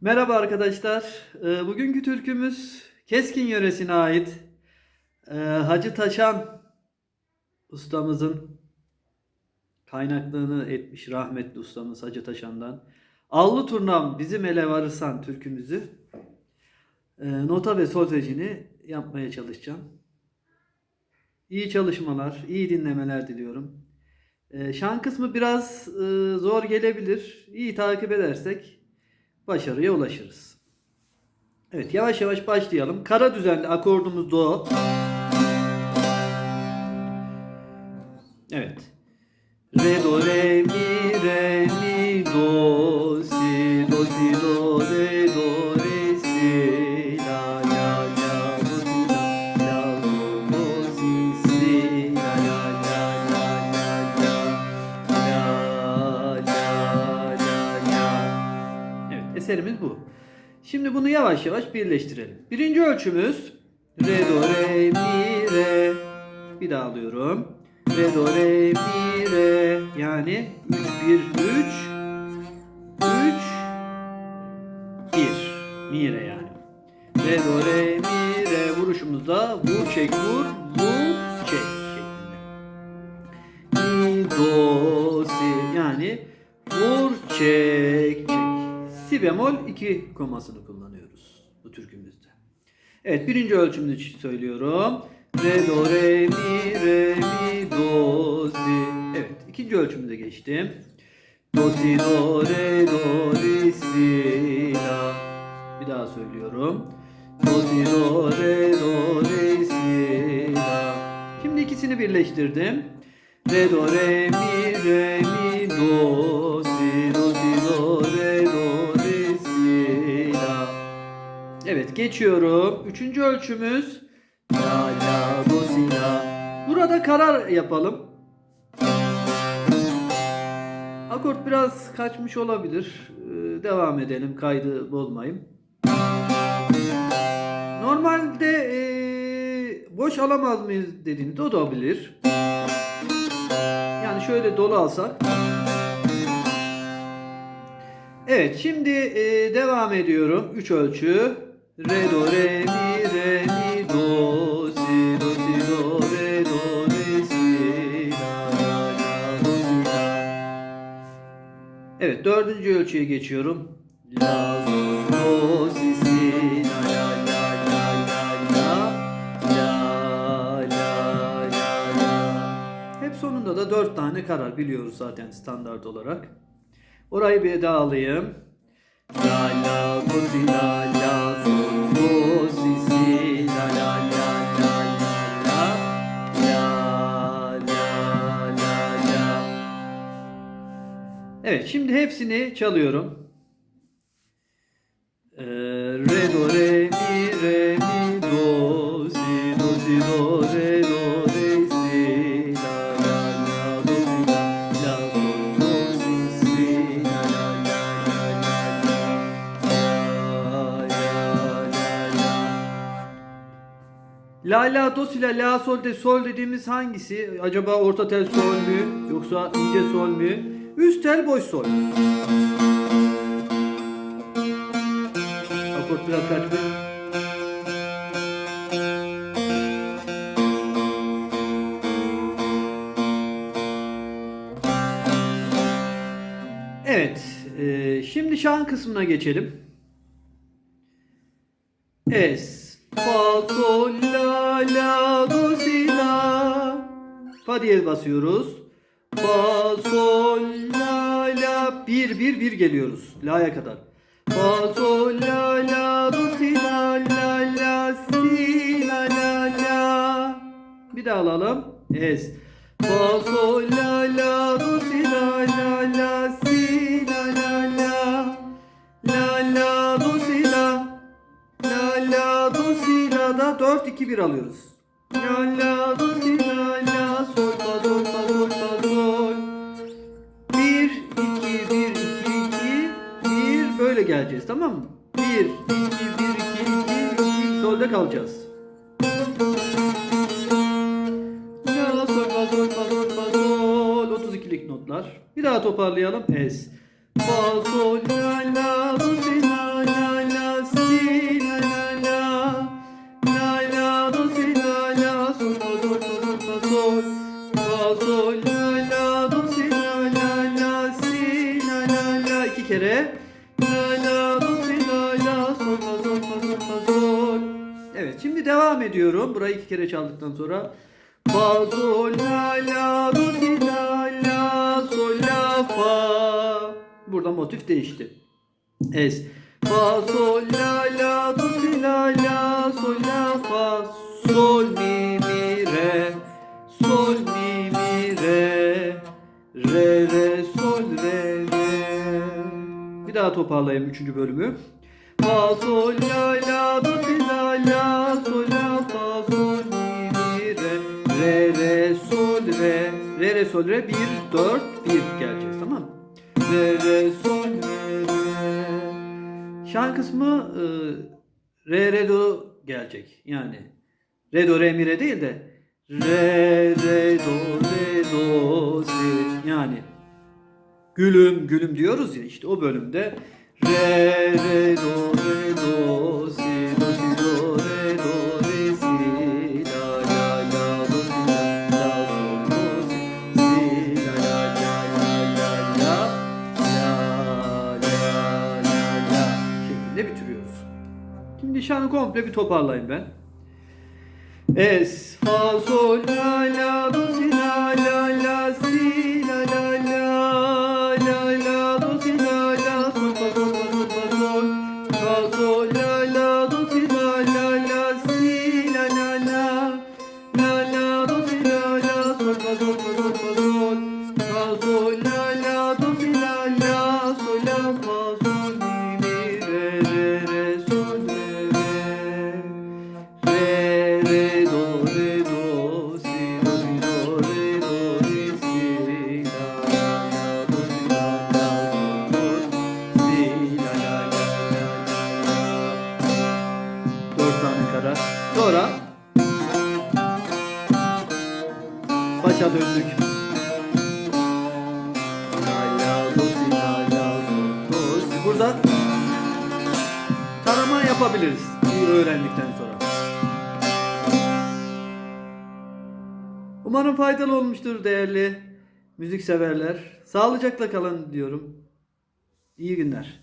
Merhaba arkadaşlar. Ee, Bugünkü türkümüz Keskin yöresine ait. Ee, Hacı Taşan ustamızın kaynaklığını etmiş rahmetli ustamız Hacı Taşan'dan. Allı turnam bizim ele varırsan türkümüzü e, nota ve solfejini yapmaya çalışacağım. İyi çalışmalar, iyi dinlemeler diliyorum. Ee, Şan kısmı biraz zor gelebilir. İyi takip edersek başarıya ulaşırız. Evet yavaş yavaş başlayalım. Kara düzenli akordumuz do. Evet. Re do re mi re mi do eserimiz bu. Şimdi bunu yavaş yavaş birleştirelim. Birinci ölçümüz re do re mi re. Bir daha alıyorum. Re do re mi re yani 3 1 3 3 1 mi re yani. Re do re mi re vuruşumuzda vur çek vur vur çek şeklinde. Mi do si yani vur çek çek. Si bemol 2 komasını kullanıyoruz bu türkümüzde. Evet birinci ölçümünü söylüyorum. Re do re mi re mi do si. Evet ikinci ölçümü de geçtim. Do si do re do re si la. Bir daha söylüyorum. Do si do re do re si la. Şimdi ikisini birleştirdim. Re do re mi re mi do geçiyorum. Üçüncü ölçümüz la la do si la. Burada karar yapalım. Akort biraz kaçmış olabilir. Ee, devam edelim kaydı bozmayayım. Normalde ee, boş alamaz mıyız dediğinde o da olabilir. Yani şöyle dolu alsak. Evet şimdi e, devam ediyorum. 3 ölçü. Re do re mi re mi do si do si do re do re si la la la do si la. Evet dördüncü ölçüye geçiyorum. La do si si la la la la la la la la la la. Hep sonunda da dört tane karar biliyoruz zaten standart olarak. Orayı bir daha alayım. La la do si la la do Evet şimdi hepsini çalıyorum. Ee, re do re la la do si la la sol de sol dediğimiz hangisi? Acaba orta tel sol mü yoksa ince sol mü? Üst tel boş sol. Akort biraz kaçmış. Evet, e, şimdi şan kısmına geçelim. Es, Fa diyez basıyoruz. Fa, sol, la, la. Bir, bir, bir geliyoruz. La'ya kadar. Fa, sol, la, la, do, si, la, la, la, si, la, la, la. Bir daha alalım. Es. Fa, sol, la, la, do, si, la, la, la, si, la, la, la. La, la, do, si, la. La la do si la da 4 2 1 alıyoruz. La la do Bir daha toparlayalım. Es. Fa, sol, la, la, do, si, la, la, la, si, la, la, la. La, la, do, si, la, la, sol, do, do, do, do, fa, sol. Fa, sol, la, la, do, si, la, la, la, si, la, la, la. İki kere. La, la, do, si, la, la, sol, fa, sol, fa, sol, fa, sol. Evet şimdi devam ediyorum. Burayı iki kere çaldıktan sonra. Fa, sol, la, la, do, si, Burada motif değişti. Es. Fa sol la la do si la la sol la fa sol mi mi re sol mi mi re re re sol re re. Bir daha toparlayayım üçüncü bölümü. Fa sol la la do si la la sol la fa sol mi mi re re re sol re re re sol re 1 4 1 geleceğiz tamam mı? Re re sol re re. Şan kısmı e, re re do gelecek. Yani re do re mi re değil de re re do re do si yani gülüm gülüm diyoruz ya işte o bölümde re re do re do si Şimdi şanı komple bir toparlayayım ben. Es, fa, sol, la, la, si, la, la, Sonra başa döndük. Burada tarama yapabiliriz. öğrendikten sonra. Umarım faydalı olmuştur değerli müzik severler. Sağlıcakla kalın diyorum. İyi günler.